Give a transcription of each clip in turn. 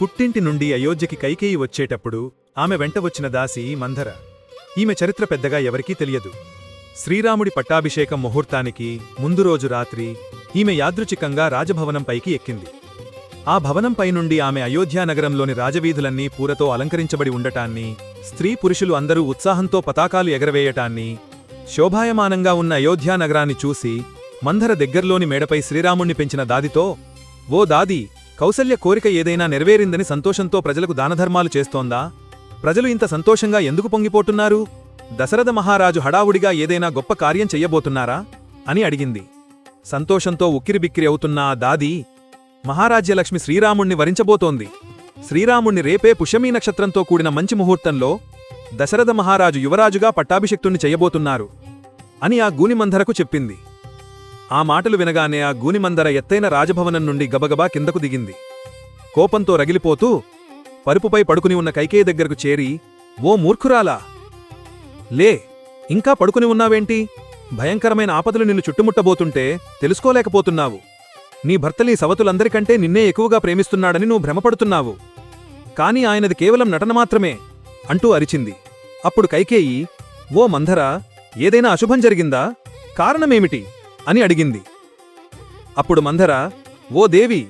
పుట్టింటి నుండి అయోధ్యకి కైకేయి వచ్చేటప్పుడు ఆమె వెంట వచ్చిన దాసి మంధర. ఈమె చరిత్ర పెద్దగా ఎవరికీ తెలియదు. శ్రీరాముడి పట్టాభిషేకం ముహూర్తానికి ముందు రోజు రాత్రి ఈమె యాదృచికంగా రాజభవనంపైకి ఎక్కింది. ఆ భవనంపై నుండి ఆమె అయోధ్యానగరంలోని రాజవీధులన్నీ పూలతో అలంకరించబడి ఉండటాన్ని స్త్రీ పురుషులు అందరూ ఉత్సాహంతో పతాకాలు ఎగరవేయటాన్ని శోభాయమానంగా ఉన్న అయోధ్యానగరాన్ని చూసి మంధర దగ్గర్లోని మేడపై శ్రీరాముణ్ణి పెంచిన దాదితో ఓ దాది కౌసల్య కోరిక ఏదైనా నెరవేరిందని సంతోషంతో ప్రజలకు దానధర్మాలు చేస్తోందా? ప్రజలు ఇంత సంతోషంగా ఎందుకు పొంగిపోతున్నారు? దశరథ మహారాజు హడావుడిగా ఏదైనా గొప్ప కార్యం చెయ్యబోతున్నారా? అని అడిగింది. సంతోషంతో ఉక్కిరిబిక్కిరి అవుతున్న ఆ దాది మహారాజ్యలక్ష్మి శ్రీరాముణ్ణి వరించబోతోంది. శ్రీరాముణ్ణి రేపే పుష్యమీ నక్షత్రంతో కూడిన మంచి ముహూర్తంలో దశరథ మహారాజు యువరాజుగా పట్టాభిషిక్తుణ్ణి చెయ్యబోతున్నారు అని ఆ గూనిమంధరకు చెప్పింది. ఆ మాటలు వినగానే ఆ గూనిమందర ఎత్తైన రాజభవనం నుండి గబగబా కిందకు దిగింది. కోపంతో రగిలిపోతూ పరుపుపై పడుకుని ఉన్న కైకేయి దగ్గరకు చేరి ఓ మూర్ఖురాలా! లే ఇంకా పడుకుని ఉన్నావేంటి? భయంకరమైన ఆపదలు నిన్ను చుట్టుముట్టబోతుంటే తెలుసుకోలేకపోతున్నావు. నీ భర్తలీ సవతులందరికంటే నిన్నే ఎక్కువగా ప్రేమిస్తున్నాడని నువ్వు భ్రమపడుతున్నావు. కాని ఆయనది కేవలం నటన మాత్రమే అంటూ అరిచింది. అప్పుడు కైకేయి ఓ మంధరా ఏదైనా అశుభం జరిగిందా? కారణమేమిటి? అని అడిగింది. అప్పుడు మంధర ఓ దేవి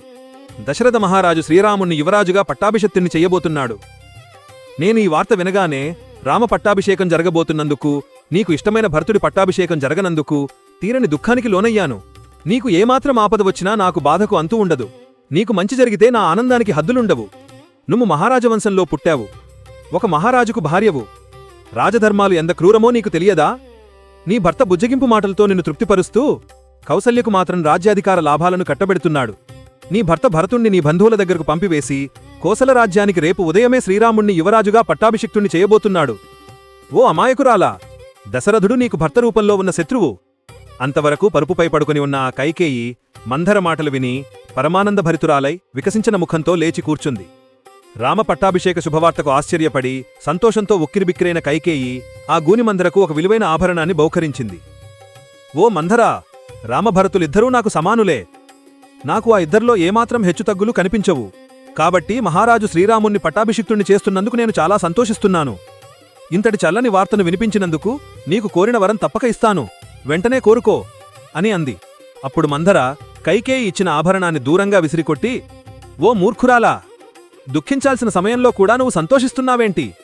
దశరథ మహారాజు శ్రీరాముణ్ణి యువరాజుగా పట్టాభిషక్తుణ్ణి చెయ్యబోతున్నాడు నేను ఈ వార్త వినగానే రామ పట్టాభిషేకం జరగబోతున్నందుకు నీకు ఇష్టమైన భర్తుడి పట్టాభిషేకం జరగనందుకు తీరని దుఃఖానికి లోనయ్యాను. నీకు ఏమాత్రం ఆపద వచ్చినా నాకు బాధకు అంతూ ఉండదు. నీకు మంచి జరిగితే నా ఆనందానికి హద్దులుండవు. నువ్వు మహారాజవంశంలో పుట్టావు. ఒక మహారాజుకు భార్యవు. రాజధర్మాలు ఎంత క్రూరమో నీకు తెలియదా? నీ భర్త బుజ్జగింపు మాటలతో నిన్ను తృప్తిపరుస్తూ కౌసల్యకు మాత్రం రాజ్యాధికార లాభాలను కట్టబెడుతున్నాడు. నీ భర్త భరతుణ్ణి నీ బంధువుల దగ్గరకు పంపివేసి కోసల రాజ్యానికి రేపు ఉదయమే శ్రీరాముణ్ణి యువరాజుగా పట్టాభిషిక్తుణ్ణి చేయబోతున్నాడు. ఓ అమాయకురాలా! దశరథుడు నీకు భర్త రూపంలో ఉన్న శత్రువు. అంతవరకు పరుపుపై పడుకుని ఉన్న ఆ కైకేయి మంధర మాటలు విని పరమానందభరితురాలై వికసించిన ముఖంతో లేచి కూర్చుంది. రామ పట్టాభిషేక శుభవార్తకు ఆశ్చర్యపడి సంతోషంతో ఉక్కిరిబిక్కిరైన కైకేయి ఆ గూనిమందరకు ఒక విలువైన ఆభరణాన్ని బౌకరించింది ఓ మంధరా రామభరతులిద్దరూ నాకు సమానులే. నాకు ఆ ఇద్దర్లో ఏమాత్రం హెచ్చుతగ్గులు కనిపించవు. కాబట్టి మహారాజు శ్రీరాముణ్ణి పట్టాభిషిక్తుణ్ణి చేస్తున్నందుకు నేను చాలా సంతోషిస్తున్నాను. ఇంతటి చల్లని వార్తను వినిపించినందుకు నీకు కోరిన వరం తప్పక ఇస్తాను. వెంటనే కోరుకో అని అంది. అప్పుడు మంధర కైకేయి ఇచ్చిన ఆభరణాన్ని దూరంగా విసిరికొట్టి ఓ మూర్ఖురాలా దుఃఖించాల్సిన సమయంలో కూడా నువ్వు సంతోషిస్తున్నావేంటి?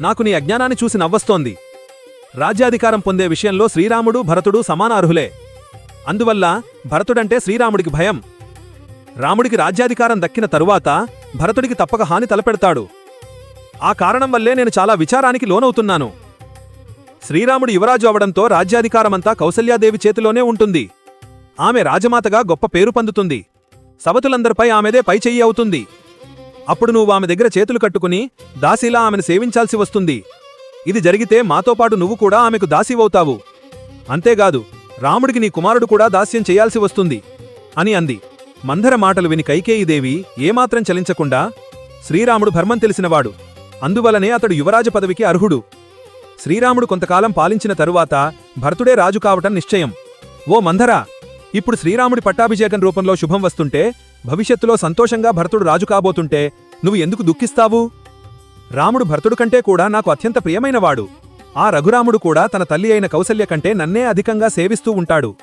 నాకు నీ అజ్ఞానాన్ని చూసి నవ్వస్తోంది. రాజ్యాధికారం పొందే విషయంలో శ్రీరాముడు భరతుడు సమానార్హులే అందువల్ల భరతుడంటే శ్రీరాముడికి భయం. రాముడికి రాజ్యాధికారం దక్కిన తరువాత భరతుడికి తప్పక హాని తలపెడతాడు. ఆ కారణం వల్లే నేను చాలా విచారానికి లోనవుతున్నాను. శ్రీరాముడు యువరాజు అవడంతో రాజ్యాధికారమంతా కౌసల్యాదేవి చేతిలోనే ఉంటుంది. ఆమె రాజమాతగా గొప్ప పేరు పొందుతుంది. సవతులందరిపై ఆమెదే పై చెయ్యి అవుతుంది. అప్పుడు నువ్వు ఆమె దగ్గర చేతులు కట్టుకుని దాసీలా ఆమెను సేవించాల్సి వస్తుంది. ఇది జరిగితే మాతో పాటు నువ్వు కూడా ఆమెకు దాసీవవుతావు అంతేగాదు రాముడికి నీ కుమారుడు కూడా దాస్యం చేయాల్సి వస్తుంది అని అంది. మందర మాటలు విని కైకేయిదేవి ఏమాత్రం చలించకుండా శ్రీరాముడు భర్మం తెలిసినవాడు. అందువలనే అతడు యువరాజ పదవికి అర్హుడు. శ్రీరాముడు కొంతకాలం పాలించిన తరువాత భర్తుడే రాజు కావటం నిశ్చయం. ఓ మంధరా ఇప్పుడు శ్రీరాముడి పట్టాభిషేకం రూపంలో శుభం వస్తుంటే భవిష్యత్తులో సంతోషంగా భరతుడు రాజు కాబోతుంటే నువ్వు ఎందుకు దుఃఖిస్తావు? రాముడు భరతుడు కంటే కూడా నాకు అత్యంత ప్రియమైనవాడు ఆ రఘురాముడు కూడా తన తల్లి అయిన కౌసల్య కంటే నన్నే అధికంగా సేవిస్తూ ఉంటాడు.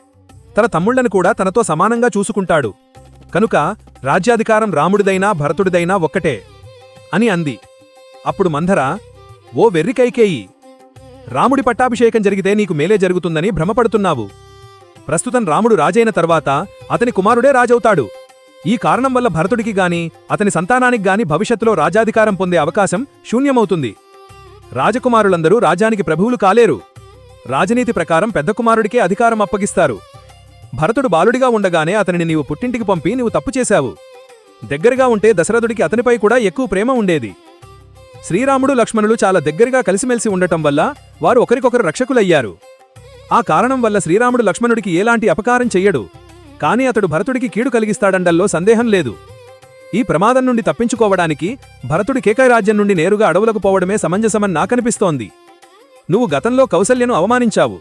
తన తమ్ముళ్ళను కూడా తనతో సమానంగా చూసుకుంటాడు. కనుక రాజ్యాధికారం రాముడిదైనా భరతుడిదైనా ఒక్కటే అని అంది. అప్పుడు మంధర ఓ వెర్రికైకేయి రాముడి పట్టాభిషేకం జరిగితే నీకు మేలే జరుగుతుందని భ్రమపడుతున్నావు. ప్రస్తుతం రాముడు రాజైన తర్వాత అతని కుమారుడే రాజవుతాడు. ఈ కారణం వల్ల భరతుడికి గాని అతని సంతానానికి గాని భవిష్యత్తులో రాజాధికారం పొందే అవకాశం శూన్యమవుతుంది. రాజకుమారులందరూ రాజ్యానికి ప్రభువులు కాలేరు. రాజనీతి ప్రకారం పెద్ద కుమారుడికే అధికారం అప్పగిస్తారు. భరతుడు బాలుడిగా ఉండగానే అతనిని నీవు పుట్టింటికి పంపి నీవు తప్పు చేశావు. దగ్గరగా ఉంటే దశరథుడికి అతనిపై కూడా ఎక్కువ ప్రేమ ఉండేది. శ్రీరాముడు లక్ష్మణులు చాలా దగ్గరగా కలిసిమెలిసి ఉండటం వల్ల వారు ఒకరికొకరు రక్షకులయ్యారు. ఆ కారణం వల్ల శ్రీరాముడు లక్ష్మణుడికి ఎలాంటి అపకారం చెయ్యడు. కాని అతడు భరతుడికి కీడు కలిగిస్తాడండల్లో సందేహం లేదు. ఈ ప్రమాదం నుండి తప్పించుకోవడానికి భరతుడి కేకై రాజ్యం నుండి నేరుగా అడవులకు పోవడమే సమంజసమని నాకనిపిస్తోంది. నువ్వు గతంలో కౌసల్యను అవమానించావు.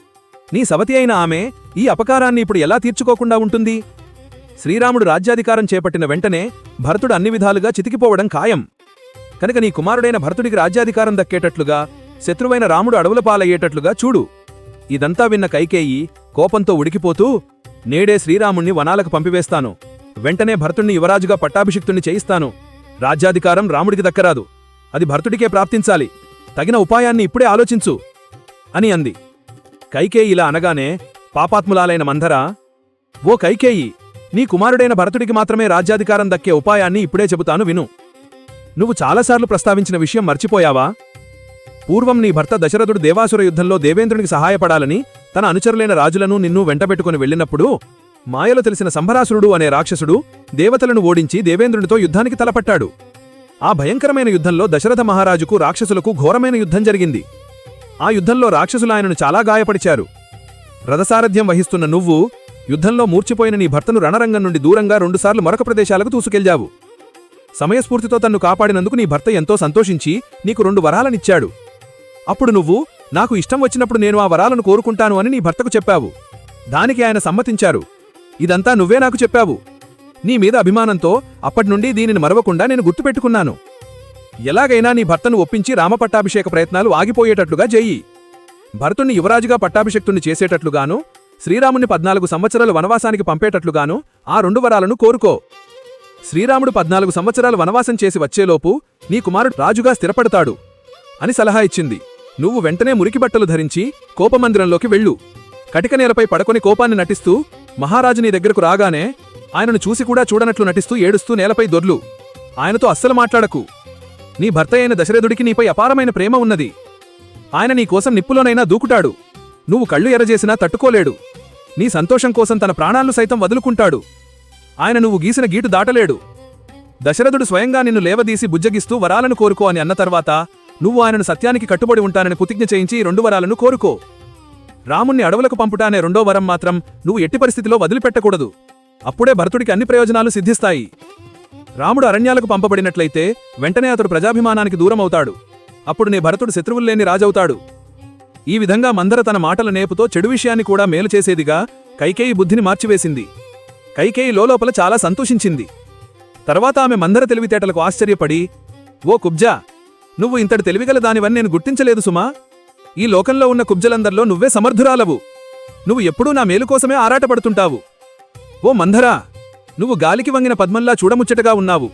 నీ సవతి అయిన ఆమె ఈ అపకారాన్ని ఇప్పుడు ఎలా తీర్చుకోకుండా ఉంటుంది? శ్రీరాముడు రాజ్యాధికారం చేపట్టిన వెంటనే భరతుడు అన్ని విధాలుగా చితికిపోవడం ఖాయం. కనుక నీ కుమారుడైన భరతుడికి రాజ్యాధికారం దక్కేటట్లుగా శత్రువైన రాముడు అడవుల పాలయ్యేటట్లుగా చూడు. ఇదంతా విన్న కైకేయి కోపంతో ఉడికిపోతూ నేడే శ్రీరాముణ్ణి వనాలకు పంపివేస్తాను. వెంటనే భరతుణ్ణి యువరాజుగా పట్టాభిషిక్తుణ్ణి చేయిస్తాను. రాజ్యాధికారం రాముడికి దక్కరాదు. అది భరతుడికే ప్రాప్తించాలి. తగిన ఉపాయాన్ని ఇప్పుడే ఆలోచించు. అని అంది. కైకేయి ఇలా అనగానే పాపాత్ములాలైన మంధరా ఓ కైకేయి నీ కుమారుడైన భరతుడికి మాత్రమే రాజ్యాధికారం దక్కే ఉపాయాన్ని ఇప్పుడే చెబుతాను విను. నువ్వు చాలాసార్లు ప్రస్తావించిన విషయం మర్చిపోయావా? పూర్వం నీ భర్త దశరథుడు దేవాసుర యుద్ధంలో దేవేంద్రునికి సహాయపడాలని తన అనుచరులైన రాజులను నిన్ను వెంటబెట్టుకుని వెళ్ళినప్పుడు మాయలో తెలిసిన సంభరాసురుడు అనే రాక్షసుడు దేవతలను ఓడించి దేవేంద్రునితో యుద్ధానికి తలపట్టాడు. ఆ భయంకరమైన యుద్ధంలో దశరథ మహారాజుకు రాక్షసులకు ఘోరమైన యుద్ధం జరిగింది. ఆ యుద్ధంలో రాక్షసులు ఆయనను చాలా గాయపడిచారు. రథసారథ్యం వహిస్తున్న నువ్వు యుద్ధంలో మూర్చిపోయిన నీ భర్తను రణరంగం నుండి దూరంగా రెండుసార్లు మరొక ప్రదేశాలకు తూసుకెళ్ళావు సమయస్ఫూర్తితో తన్ను కాపాడినందుకు నీ భర్త ఎంతో సంతోషించి నీకు రెండు వరాలనిచ్చాడు. అప్పుడు నువ్వు నాకు ఇష్టం వచ్చినప్పుడు నేను ఆ వరాలను కోరుకుంటాను అని నీ భర్తకు చెప్పావు. దానికి ఆయన సమ్మతించారు. ఇదంతా నువ్వే నాకు చెప్పావు. నీ మీద అభిమానంతో అప్పటినుండి దీనిని మరవకుండా నేను గుర్తుపెట్టుకున్నాను. ఎలాగైనా నీ భర్తను ఒప్పించి రామపట్టాభిషేక ప్రయత్నాలు ఆగిపోయేటట్లుగా చెయ్యి భరతుణ్ణి యువరాజుగా పట్టాభిషక్తుణ్ణి చేసేటట్లుగాను శ్రీరాముని పద్నాలుగు సంవత్సరాలు వనవాసానికి పంపేటట్లుగాను ఆ రెండు వరాలను కోరుకో. శ్రీరాముడు పద్నాలుగు సంవత్సరాలు వనవాసం చేసి వచ్చేలోపు నీ కుమారుడు రాజుగా స్థిరపడతాడు అని సలహా ఇచ్చింది. నువ్వు వెంటనే మురికి బట్టలు ధరించి కోపమందిరంలోకి వెళ్ళు. కటికనేలపై పడకొని కోపాన్ని నటిస్తూ మహారాజు నీ దగ్గరకు రాగానే ఆయనను చూసి కూడా చూడనట్లు నటిస్తూ ఏడుస్తూ నేలపై దొర్లు. ఆయనతో అస్సలు మాట్లాడకు. నీ భర్త అయిన దశరథుడికి నీపై అపారమైన ప్రేమ ఉన్నది. ఆయన నీకోసం నిప్పులోనైనా దూకుటాడు నువ్వు కళ్ళు ఎరజేసినా తట్టుకోలేడు. నీ సంతోషం కోసం తన ప్రాణాలను సైతం వదులుకుంటాడు. ఆయన నువ్వు గీసిన గీటు దాటలేడు. దశరథుడు స్వయంగా నిన్ను లేవదీసి బుజ్జగిస్తూ వరాలను కోరుకో అని అన్న తర్వాత నువ్వు ఆయనను సత్యానికి కట్టుబడి ఉంటానని ప్రతిజ్ఞ చేయించి రెండు వరాలను కోరుకో. రాముణ్ణి అడవులకు పంపుటానే రెండో వరం మాత్రం నువ్వు ఎట్టి పరిస్థితిలో వదిలిపెట్టకూడదు. అప్పుడే భరతుడికి అన్ని ప్రయోజనాలు సిద్ధిస్తాయి. రాముడు అరణ్యాలకు పంపబడినట్లయితే వెంటనే అతడు ప్రజాభిమానానికి దూరమవుతాడు. అప్పుడు నీ భరతుడు శత్రువుల్లేని రాజవుతాడు. ఈ విధంగా మందర తన మాటల నేపుతో చెడు విషయాన్ని కూడా మేలు చేసేదిగా కైకేయి బుద్ధిని మార్చివేసింది. కైకేయి లోలోపల చాలా సంతోషించింది. తర్వాత ఆమె మందర తెలివితేటలకు ఆశ్చర్యపడి ఓ కుబ్జా నువ్వు ఇంతటి తెలివిగల దానివని నేను గుర్తించలేదు సుమా. ఈ లోకంలో ఉన్న కుబ్జలందర్లో నువ్వే సమర్థురాలవు. నువ్వు ఎప్పుడూ నా మేలు కోసమే ఆరాటపడుతుంటావు. ఓ మంధరా నువ్వు గాలికి వంగిన పద్మంలా చూడముచ్చటగా ఉన్నావు.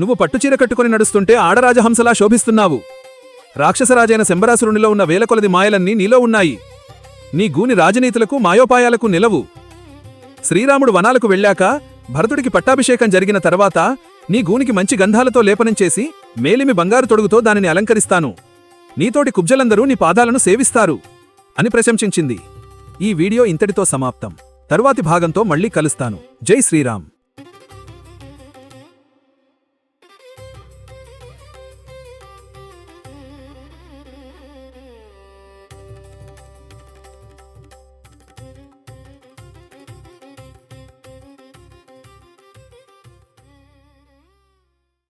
నువ్వు పట్టుచీర కట్టుకొని నడుస్తుంటే ఆడరాజహంసలా శోభిస్తున్నావు. రాక్షసరాజైన శంబరాసురునిలో ఉన్న వేలకొలది మాయలన్నీ నీలో ఉన్నాయి. నీ గూని రాజనీతులకు మాయోపాయాలకు నిలవు. శ్రీరాముడు వనాలకు వెళ్ళాక భరతుడికి పట్టాభిషేకం జరిగిన తర్వాత నీ గూనికి మంచి గంధాలతో లేపనం చేసి మేలిమి బంగారు తొడుగుతో దానిని అలంకరిస్తాను. నీతోటి కుబ్జలందరూ నీ పాదాలను సేవిస్తారు అని ప్రశంసించింది. ఈ వీడియో ఇంతటితో సమాప్తం. తరువాతి భాగంతో మళ్ళీ కలుస్తాను. జై శ్రీరామ్.